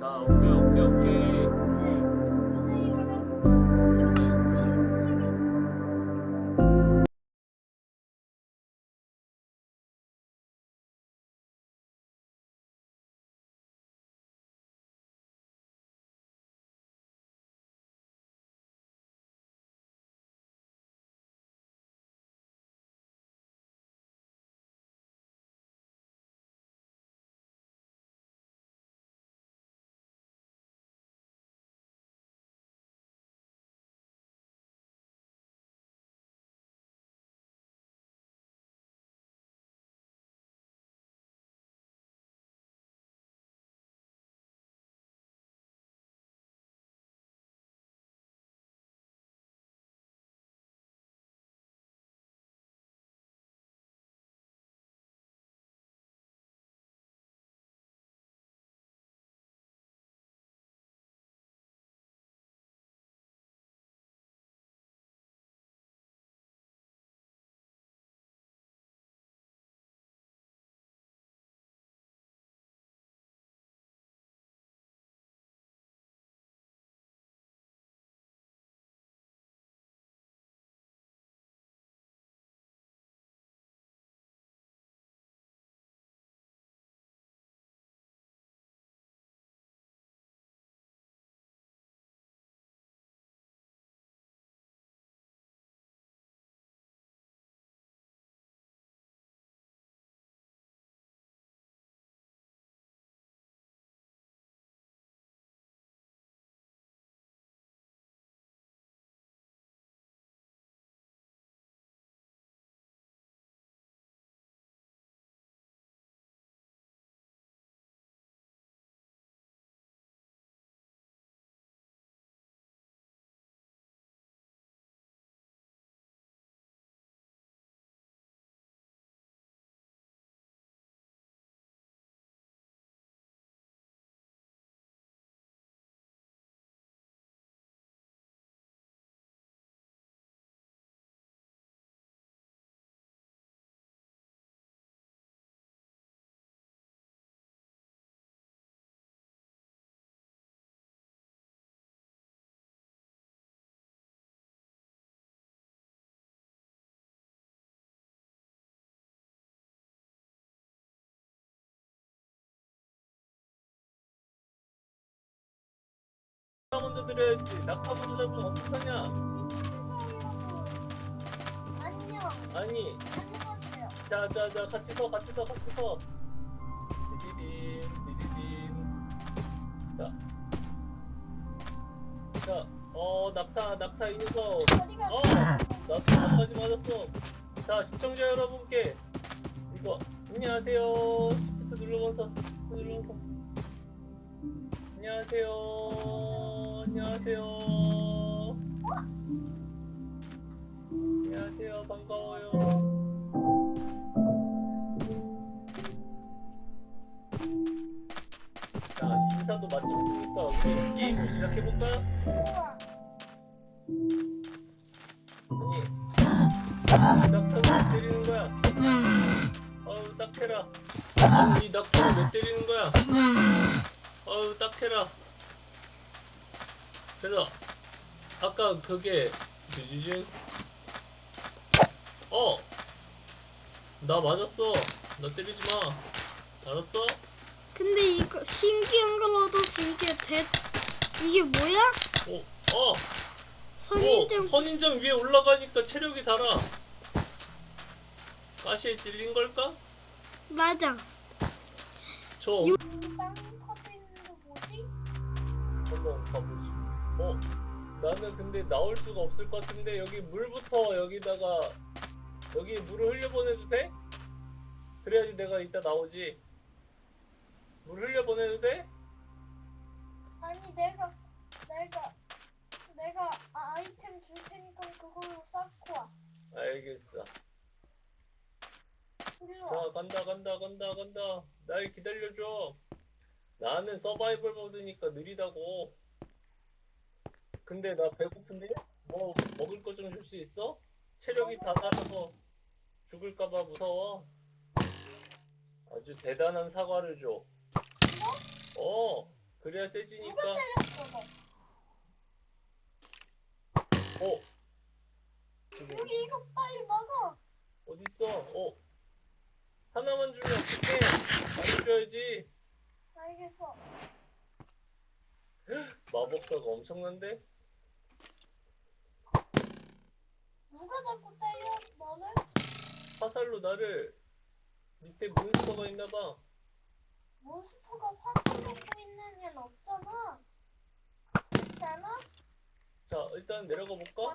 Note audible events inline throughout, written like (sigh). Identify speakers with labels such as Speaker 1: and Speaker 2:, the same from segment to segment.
Speaker 1: 자, 낙타 먼저 드려야지. 낙타 먼저 잡으면 어떡하냐?
Speaker 2: 안녕.
Speaker 1: 아니. 자, 자, 자, 같이 서, 같이 서, 같이 서. 디디딘, 디디딘. 자. 자, 어, 낙타, 낙타 이 녀석.
Speaker 2: 어디가?
Speaker 1: 어! 나도 나까지 맞았어. 자, 시청자 여러분께 이거 안녕하세요. 시프트 눌러면서 눌러면서 안녕하세요. 안녕하세요. 안녕하세요. 반가워요. 자, 인사도 마쳤으니까 우리 게임을 시작해 볼까요?
Speaker 2: 우와.
Speaker 1: 아니, 낙타를 왜 때리는 거야? 아우 딱해라. 아니 이 낙타를 왜 때리는 거야? 아우 딱해라. 그래서 아까 그게 뭐지? 어, 나 맞았어. 나 때리지 마. 알았어?
Speaker 3: 근데 이거 신기한 걸 얻었어. 이게 대 이게 뭐야?
Speaker 1: 어, 어,
Speaker 3: 선인장
Speaker 1: 어, 선인장 위에 올라가니까 체력이 달아. 가시에 찔린 걸까?
Speaker 3: 맞아.
Speaker 1: 저
Speaker 3: 유-
Speaker 1: 나는 근데 나올 수가 없을 것 같은데 여기 물부터 여기다가 여기 물을 흘려보내도 돼? 그래야지 내가 이따 나오지. 물 흘려보내도 돼?
Speaker 2: 아니 내가 내가 내가 아- 아이템 줄 테니까 그걸로 쌓고 와.
Speaker 1: 알겠어.
Speaker 2: 일로 와.
Speaker 1: 자 간다 간다 간다 간다. 날 기다려줘. 나는 서바이벌 모드니까 느리다고. 근데 나 배고픈데? 뭐 먹을 거 좀 줄 수 있어? 체력이 다 달아서 죽을까봐 무서워. 아주 대단한 사과를 줘. 어, 그래야
Speaker 2: 누가
Speaker 1: 세지니까.
Speaker 2: 때렸어 너?
Speaker 1: 어. 지금
Speaker 2: 여기 이거 빨리 막아.
Speaker 1: 어딨어? 어. 하나만 주면 어떡해? 많이 줘야지.
Speaker 2: 알겠어.
Speaker 1: 마법사가 엄청난데?
Speaker 2: 자꾸 때려 너를?
Speaker 1: 화살로 나를 밑에 몬스터가 있나봐.
Speaker 2: 몬스터가 화를 내고 있는 애는 없잖아. 그렇지 않아?
Speaker 1: 자, 일단 내려가 볼까?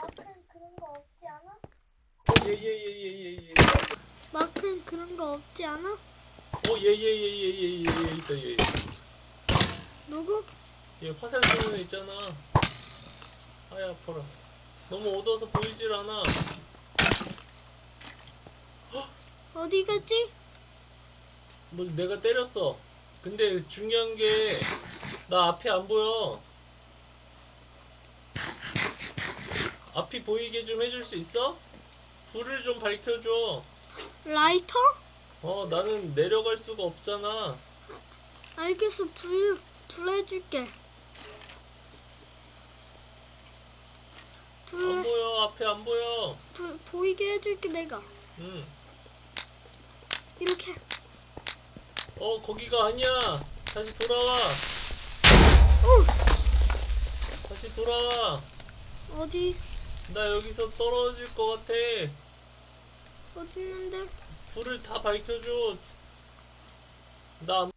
Speaker 2: 마크는 그런 거 없지 않아?
Speaker 1: 어, 예, 예, 예, 예, 예, 예.
Speaker 3: 마크는 그런 거 없지 않아?
Speaker 1: 어, 예, 예, 예, 예, 예, 예, 예, 있다, 예.
Speaker 3: 누구?
Speaker 1: 얘 화살 쏘는 애 있잖아. 아야, 아파라. 너무 어두워서 보이질 않아.
Speaker 3: 어디 갔지?
Speaker 1: 뭐 내가 때렸어. 근데 중요한 게 나 앞이 안 보여. 앞이 보이게 좀 해줄 수 있어? 불을 좀 밝혀줘.
Speaker 3: 라이터?
Speaker 1: 어, 나는 내려갈 수가 없잖아.
Speaker 3: 알겠어. 불, 불 해줄게.
Speaker 1: 안
Speaker 3: 불,
Speaker 1: 보여, 앞에 안 보여.
Speaker 3: 불 보이게 해줄게 내가.
Speaker 1: 응.
Speaker 3: 이렇게.
Speaker 1: 어, 거기가 아니야. 다시 돌아와.
Speaker 3: 오!
Speaker 1: 다시 돌아와.
Speaker 3: 어디?
Speaker 1: 나 여기서 떨어질 것 같아.
Speaker 3: 어디 있는데?
Speaker 1: 불을 다 밝혀줘. 나 안-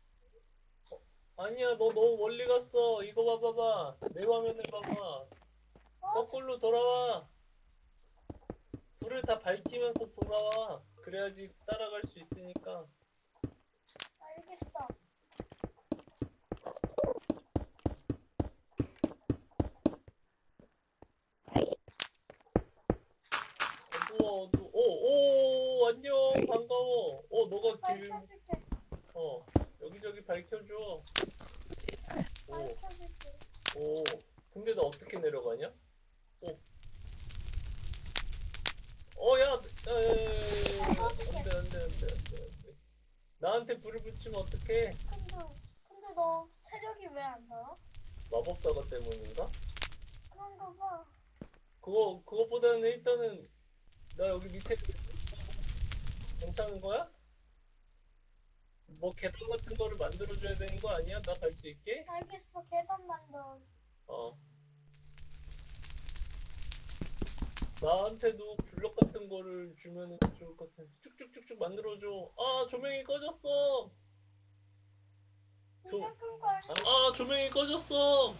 Speaker 1: 어, 아니야, 너 너무 멀리 갔어. 이거 봐봐봐. 내 화면을 봐봐.
Speaker 2: 어?
Speaker 1: 거꾸로 돌아와. 불을 다 밝히면서 돌아와. 그래야지 따라갈 수 있으니까.
Speaker 2: 알겠어.
Speaker 1: 어두워, 어두워. 오, 오, 안녕. 반가워. 어, 너가 길,
Speaker 2: 밝혀줄게.
Speaker 1: 어, 여기저기 밝혀줘. 오,
Speaker 2: 밝혀줄게.
Speaker 1: 오. 근데 나 어떻게 내려가냐? 오. 어, 야, 야, 야, 야, 야, 야, 야. 안 돼, 안 돼, 안 돼, 안 돼, 안 돼. 나한테 불을 붙이면 어떡해?
Speaker 2: 근데 근데 너 체력이 왜 안 나와?
Speaker 1: 마법사가 때문인가?
Speaker 2: 그런가 봐.
Speaker 1: 그거, 그것보다는 일단은, 나 여기 밑에 괜찮은 거야? 뭐 계단 같은 거를 만들어줘야 되는 거 아니야? 나 갈 수 있게?
Speaker 2: 알겠어. 계단 만들어.
Speaker 1: 어. 나한테도 블럭 같은 거를 주면은 좋을 것 같아. 쭉쭉쭉쭉 만들어줘. 아, 조명이 꺼졌어. 저-
Speaker 2: 네가 끈거 아니야?
Speaker 1: 아, 조명이 꺼졌어.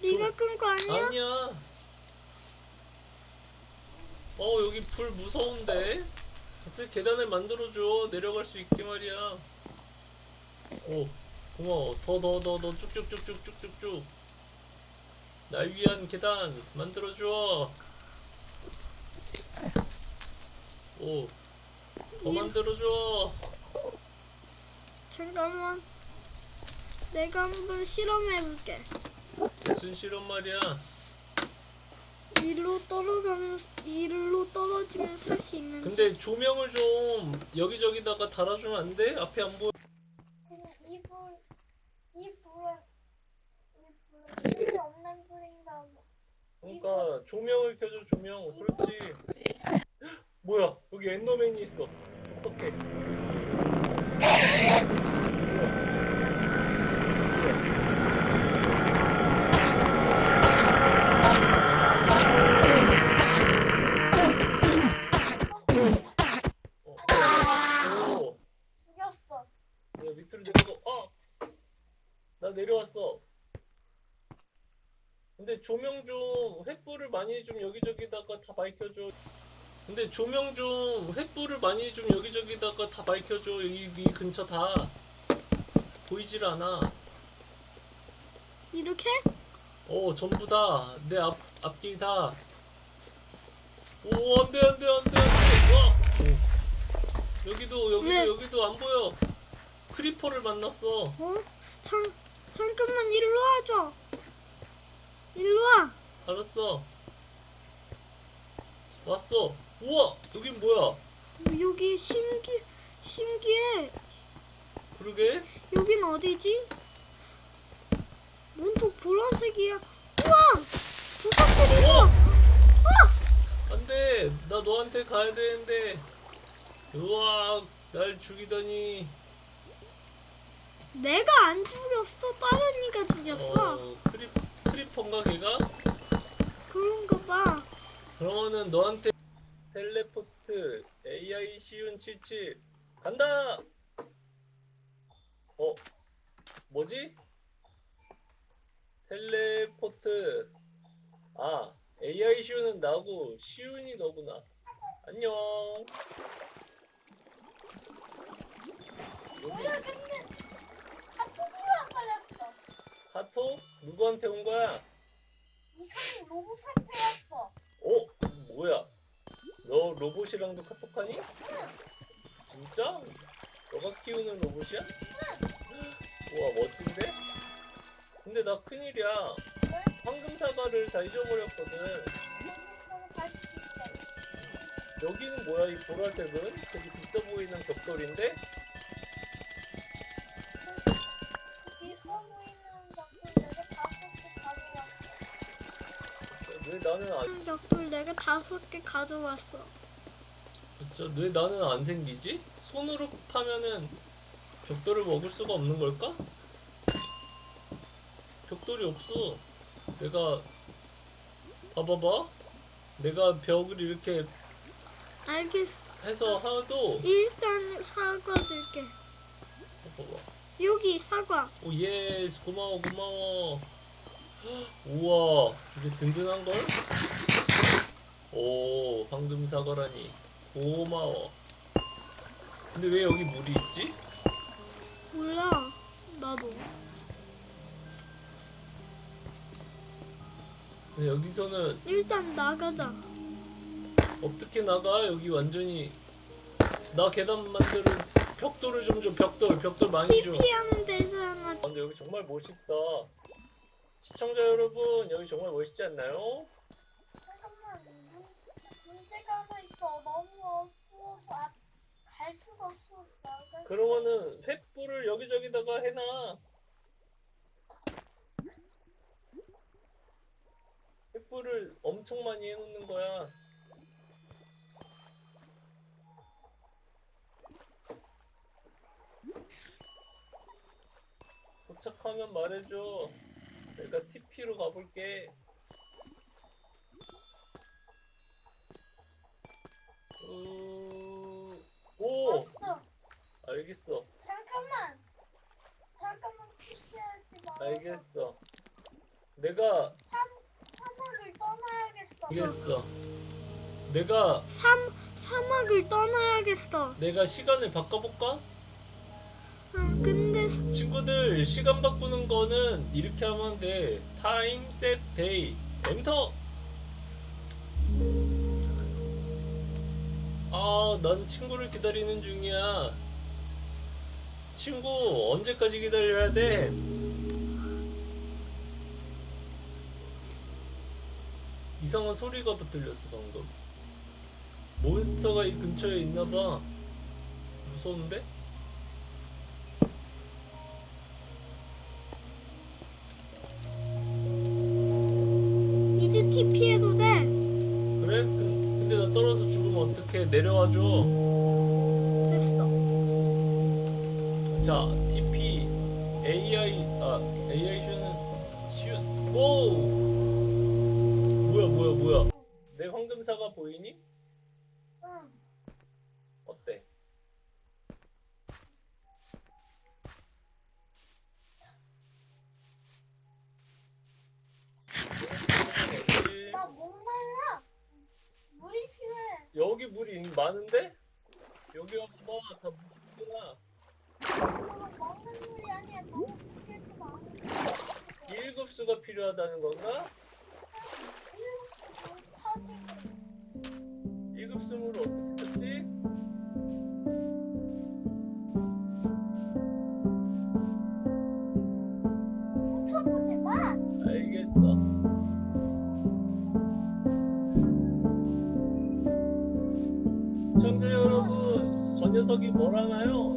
Speaker 3: 네가 끈 거 아니야?
Speaker 1: 아니야. 어, 여기 불 무서운데? 어떻게 계단을 만들어줘. 내려갈 수 있게 말이야. 오, 고마워. 더, 더, 더, 더, 쭉쭉쭉쭉쭉쭉쭉. 날 위한 계단 만들어줘. 오, 더
Speaker 3: 이-
Speaker 1: 만들어줘.
Speaker 3: 잠깐만. 내가 한번 실험해볼게.
Speaker 1: 무슨 실험 말이야?
Speaker 3: 일로 떨어가면 일로 떨어지면 살 수 있는지.
Speaker 1: 근데 조명을 좀 여기저기다가 달아주면 안 돼? 앞에 안 보여.
Speaker 2: 그냥 이 불, 이 불은 이 불은 불이 없는 불인가 봐.
Speaker 1: 그러니까 조명을 켜줘 조명 그렇지 뭐야 여기 엔더맨이 있어 어떡해 근데 조명 좀 횃불을 많이 좀 여기저기다가 다 밝혀줘 근데 조명 좀 횃불을 많이 좀 여기저기다가 다 밝혀줘 이, 이 근처 다 보이질 않아
Speaker 3: 이렇게?
Speaker 1: 오 전부 다 내 앞 앞뒤 다 오 안돼 안돼 안돼 안돼 와 오. 여기도 여기도
Speaker 3: 왜?
Speaker 1: 여기도 안 보여 크리퍼를 만났어
Speaker 3: 어? 잠 잠깐만 일로 와줘. 일로 와.
Speaker 1: 알았어. 왔어. 우와, 여긴 뭐야?
Speaker 3: 여기 신기 신기해.
Speaker 1: 그러게.
Speaker 3: 여긴 어디지? 문도 보라색이야. 우와! 부석들이다!
Speaker 1: 어? 안돼. 나 너한테 가야 되는데. 우와, 날 죽이다니.
Speaker 3: 내가 안 죽였어. 다른 이가 죽였어.
Speaker 1: 어, 크립 크 리퍼인가 걔가?
Speaker 3: 그런가 봐.
Speaker 1: 그러면은 너한테 텔레포트 AI 시운 77 간다. 어 뭐지? 텔레포트 아 AI 시운은 나고 시운이 너구나. 안녕.
Speaker 2: 뭐야 근데 카톡으로 안 걸렸어.
Speaker 1: 카톡 누구한테 온 거야?
Speaker 2: 이상한 로봇한테 왔어.
Speaker 1: 어 뭐야? 너 로봇이랑도 카톡하니? 진짜? 너가 키우는 로봇이야? 우와 멋진데? 근데 나 큰일이야
Speaker 2: 왜?
Speaker 1: 황금 사과를 다 잊어버렸거든
Speaker 2: 그럼 갈수 있대.
Speaker 1: 여기는 뭐야 이 보라색은? 되게 비싸 보이는 벽돌인데? 왜 나는 안
Speaker 3: 벽돌 내가 다섯 개 가져왔어.
Speaker 1: 진짜 왜 나는 안 생기지? 손으로 파면은 벽돌을 먹을 수가 없는 걸까? 벽돌이 없어 내가 봐봐봐 내가 벽을 이렇게
Speaker 3: 알겠어.
Speaker 1: 해서 하도
Speaker 3: 일단 사과 줄게.
Speaker 1: 봐봐
Speaker 3: 여기 사과.
Speaker 1: 오 예스 고마워 고마워 우와 이게 든든한 걸? 오 황금 사과라니 고마워 근데 왜 여기 물이 있지?
Speaker 3: 몰라. 나도.
Speaker 1: 근데 여기서는
Speaker 3: 일단 나가자.
Speaker 1: 어떻게 나가? 여기 완전히 나 계단 만드는 벽돌을 좀 줘 벽돌 벽돌 많이 줘
Speaker 3: TP 하면 되잖아.
Speaker 1: 아, 근데 여기 정말 멋있다 시청자 여러분 여기 정말 멋있지 않나요?
Speaker 2: 잠깐만 문, 문제가 하나 있어. 너무 어두워서 앞, 갈 수가 없어. 나갈
Speaker 1: 그러면은 횃불을 여기저기다가 해놔 횃불을 엄청 많이 해놓는 거야 도착하면 말해줘 내가 TP로 가볼게 으... 오!
Speaker 2: 없어.
Speaker 1: 알겠어
Speaker 2: 잠깐만. 잠깐만 키스하지 마.
Speaker 1: 알겠어. 내가
Speaker 2: 삼 사막을 떠나야겠어.
Speaker 1: 알겠어. 내가
Speaker 3: 삼 사막을 떠나야겠어.
Speaker 1: 내가 시간을 바꿔볼까? 친구들 시간 바꾸는 거는 이렇게 하면 돼. 타임 셋 데이 엔터. 아, 난 친구를 기다리는 중이야. 친구 언제까지 기다려야 돼? 이상한 소리가 들렸어 방금. 몬스터가 이 근처에 있나봐. 무서운데? 죽으면 어떡해? 내려와줘.
Speaker 3: 됐어.
Speaker 1: 자, TP AI 아 AI 슈는 슈. 오! 뭐야 뭐야 뭐야? 내 황금사가 보이니?
Speaker 2: 응.
Speaker 1: 어때? 어디?
Speaker 2: 나 목말라. 물이 필요해.
Speaker 1: 여기 물이 많은데? 여기 와봐 다 물이구나.
Speaker 2: 그건 먹는 물이 아니야. 너무 숙여서 나오는 거야.
Speaker 1: 1급수가 필요하다는 건가?
Speaker 2: 이거 찾을
Speaker 1: 1급수물을 어떻게
Speaker 2: 마.
Speaker 1: 알겠어. 시청자 여러분, 저 녀석이 뭘 하나요?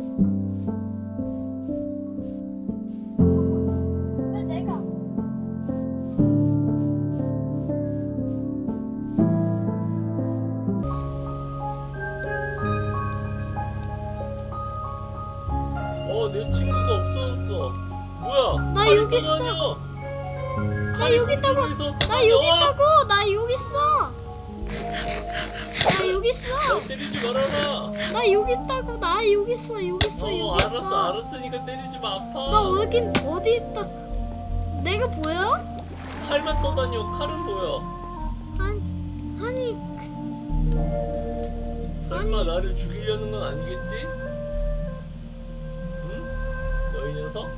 Speaker 3: 나 여기 있다고. 나 여기. 있다고. 나 여기 있어. 나 여기 있어.
Speaker 1: 날 때리지 말아라.
Speaker 3: 나 여기 있다고. 나 여기 있어. 여기 있어.
Speaker 1: 어,
Speaker 3: 여기
Speaker 1: 알았어,
Speaker 3: 있어.
Speaker 1: 알았으니까 때리지 마. 아파.
Speaker 3: 나 어디 어디 있다. 내가 보여?
Speaker 1: 칼만 떠다녀. 칼은 보여.
Speaker 3: 아니 아니
Speaker 1: 설마
Speaker 3: 아니.
Speaker 1: 나를 죽이려는 건 아니겠지? 응? 너희 녀석?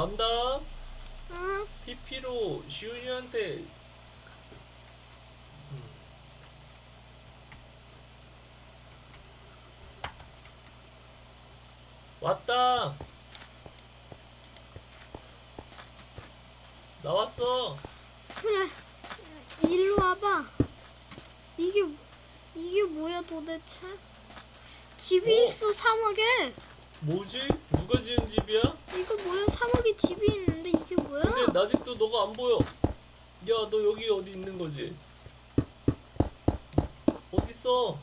Speaker 1: 간다.
Speaker 3: 응.
Speaker 1: TP로 시윤이한테 음. 왔다. 나왔어.
Speaker 3: 그래. 일로 와봐. 이게 이게 뭐야 도대체? 집이
Speaker 1: 어?
Speaker 3: 있어 사막에.
Speaker 1: 뭐지? 누가 지은 집이야?
Speaker 3: 이거 뭐야 사막에 집이 있는데 이게 뭐야?
Speaker 1: 근데 나 집도 너가 안 보여. 야, 너 여기 어디 있는 거지? 어딨어?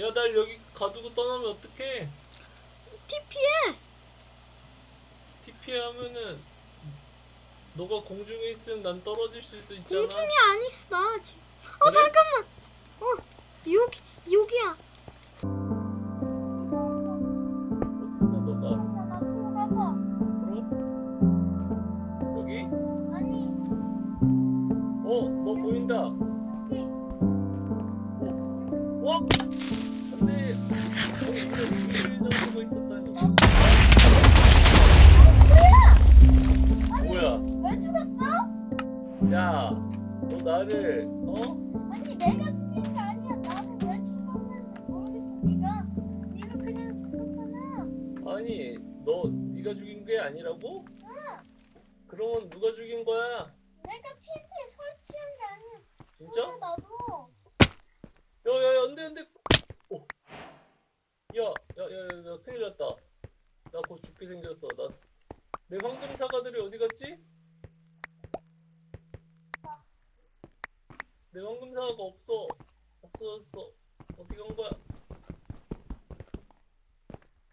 Speaker 1: 야, 날 여기 가두고 떠나면 어떡해?
Speaker 3: 티 피해.
Speaker 1: TP 하면은 너가 공중에 있으면 난 떨어질 수도 있잖아.
Speaker 3: 공중이 아니었어. 지금. 어
Speaker 1: 그래?
Speaker 3: 잠깐만. 어 여기 여기야.
Speaker 1: 그러면 누가 죽인 거야?
Speaker 2: 내가 TV에 설치한 게 아니야.
Speaker 1: 진짜?
Speaker 2: 근데 나도
Speaker 1: 야야야 안돼 안돼 오. 야야야야 나 큰일 났다 나 곧 죽게 생겼어 나 내 황금 사과들이 어디 갔지? 내 황금 사과가 없어 없어졌어 어디 간 거야?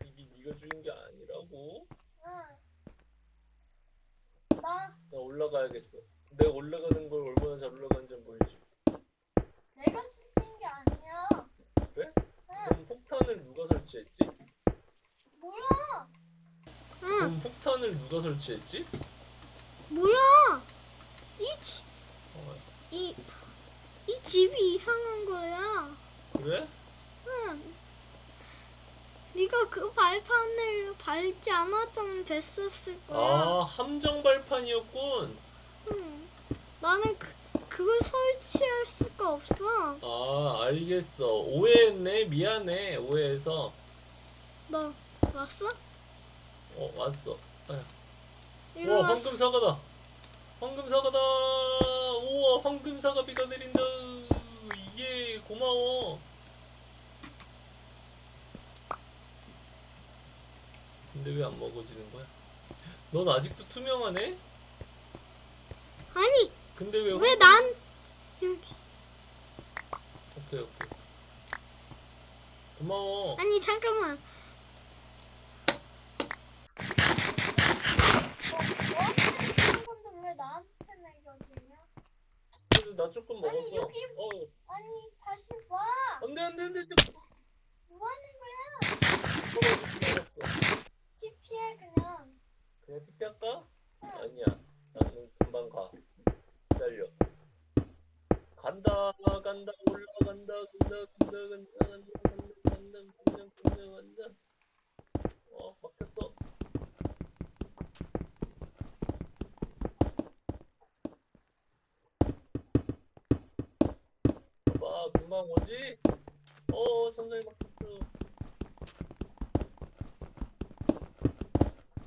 Speaker 1: 이게 네가 죽인 게 아니라고?
Speaker 2: 응.
Speaker 1: 나나 올라가야겠어 내가 올라가는 걸 얼마나 잘 올라가는지 한번 보여줘
Speaker 2: 내가 죽인 게 아니야.
Speaker 1: 그래?
Speaker 2: 응.
Speaker 1: 그럼 폭탄을 누가 설치했지?
Speaker 2: 몰라.
Speaker 3: 응.
Speaker 1: 그럼 폭탄을 누가 설치했지?
Speaker 3: 몰라. 이집이
Speaker 1: 어,
Speaker 3: 이 집이 이상한 거야.
Speaker 1: 그래?
Speaker 3: 응. 네가 그 발판을 밟지 않았으면 됐었을 거야.
Speaker 1: 아 함정 발판이었군.
Speaker 3: 응. 나는 그 그걸 설치할 수가 없어.
Speaker 1: 아 알겠어 오해했네 미안해 오해해서
Speaker 3: 너 왔어?
Speaker 1: 어 왔어
Speaker 3: 와서.
Speaker 1: 황금 사과다 황금 사과다 우와 황금 사과 비가 내린다 예 고마워 근데 왜 안 먹어지는 거야 넌 아직도 투명하네
Speaker 3: 아니
Speaker 1: 근데 왜
Speaker 3: 왜 난 여기
Speaker 1: 오케이 오케이 고마워
Speaker 3: 아니 잠깐만
Speaker 2: 어? 뭐 건데 왜 나한테 매겨지냐?
Speaker 1: 그래도 나 조금
Speaker 2: 아니,
Speaker 1: 먹었어
Speaker 2: 여기-
Speaker 1: 어
Speaker 2: 아니 다시 와.
Speaker 1: 안돼 안돼 안돼
Speaker 2: 뭐 하는 거야? 그냥.
Speaker 1: 그냥?
Speaker 2: 응.
Speaker 1: 아니야. 나는 금방 가. 기다려. 간다, 간다, 올라간다, 간다, 간다, 간다, 간다, 간다, 간다, 간다, 간다, 간다. 어, 막혔어. 봐봐, 금방 오지? 어, 천장이 막혔어.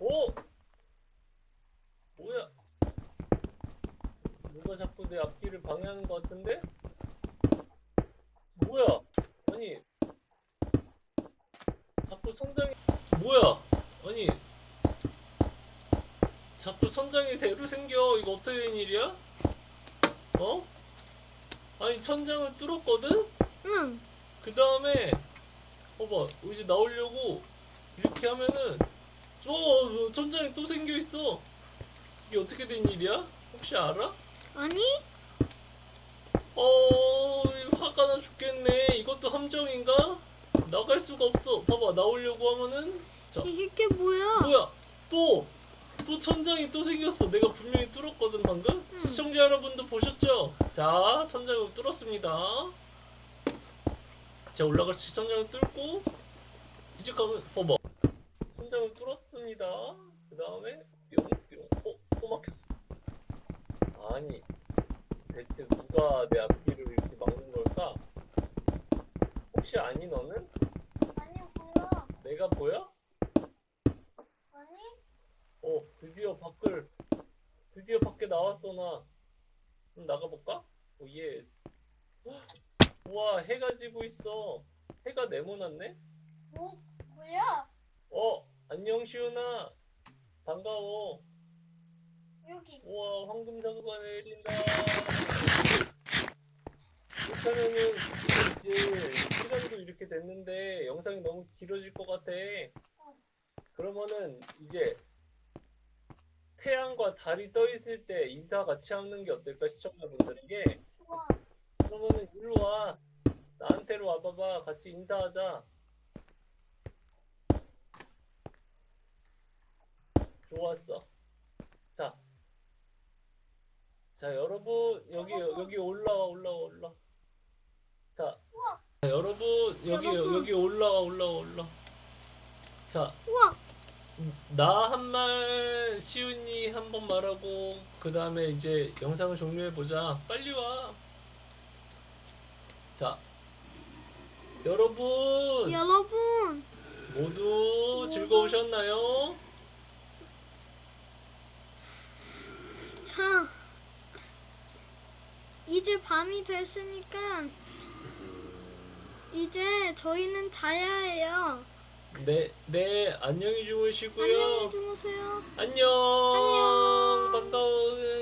Speaker 1: 오! 뭐야? 누가 자꾸 내 앞길을 방해하는 것 같은데? 뭐야? 아니 자꾸 천장이 뭐야? 아니 자꾸 천장이 새로 생겨 이거 어떻게 된 일이야? 어? 아니 천장을 뚫었거든?
Speaker 3: 응
Speaker 1: 그 다음에 봐봐 이제 나오려고 이렇게 하면은 어 천장이 또 생겨 있어 이게 어떻게 된 일이야? 혹시 알아?
Speaker 3: 아니
Speaker 1: 어 화가 나 죽겠네 이것도 함정인가? 나갈 수가 없어 봐봐 나오려고 하면은 자
Speaker 3: 이게 뭐야?
Speaker 1: 뭐야 또! 또 천장이 또 생겼어 내가 분명히 뚫었거든 방금
Speaker 3: 응.
Speaker 1: 시청자 여러분도 보셨죠? 자 천장을 뚫었습니다 자 올라갈 수 천장을 뚫고 이제 가면 봐봐 천장을 뚫었습니다 그 다음에 뿅뿅 어? 또 막혔어 아니 대체 누가 내 앞길을 이렇게 막는 걸까? 혹시 아니 너는?
Speaker 2: 아니 몰라.
Speaker 1: 내가 보여?
Speaker 2: 아니
Speaker 1: 어, 드디어 밖을 드디어 밖에 나왔어 나. 그럼 나가볼까? 오 예스. (gasps) 우와 해가 지고 있어. 해가 네모났네.
Speaker 2: 뭐 뭐야?
Speaker 1: 어 안녕 시훈아 반가워.
Speaker 2: 여기.
Speaker 1: 우와 황금 사과가 내린다. 그렇다면은 이제 시간도 이렇게 됐는데 영상이 너무 길어질 것 같아. 그러면은 이제 태양과 달이 떠 있을 때 인사 같이 하는 게 어떨까 시청자분들에게. 그러면은 일로 와. 나한테로 와봐봐. 같이 인사하자. 좋았어. 자. 자, 여러분, 여기, 여기 올라와, 올라와,
Speaker 2: 올라와.
Speaker 1: 자. 여러분, 여기,
Speaker 3: 여러분.
Speaker 1: 여기 올라와, 올라와, 올라와. 자,
Speaker 3: 우와
Speaker 1: 나 한 말, 시훈이 한 번 말하고, 그 다음에 이제 영상을 종료해 보자. 빨리 와. 자, 여러분,
Speaker 3: 여러분
Speaker 1: 모두 즐거우셨나요?
Speaker 3: 자 이제 밤이 됐으니까 이제 저희는 자야 해요.
Speaker 1: 네, 네, 안녕히 주무시고요.
Speaker 3: 안녕히 주무세요.
Speaker 1: 안녕.
Speaker 3: 안녕.
Speaker 1: 반가워.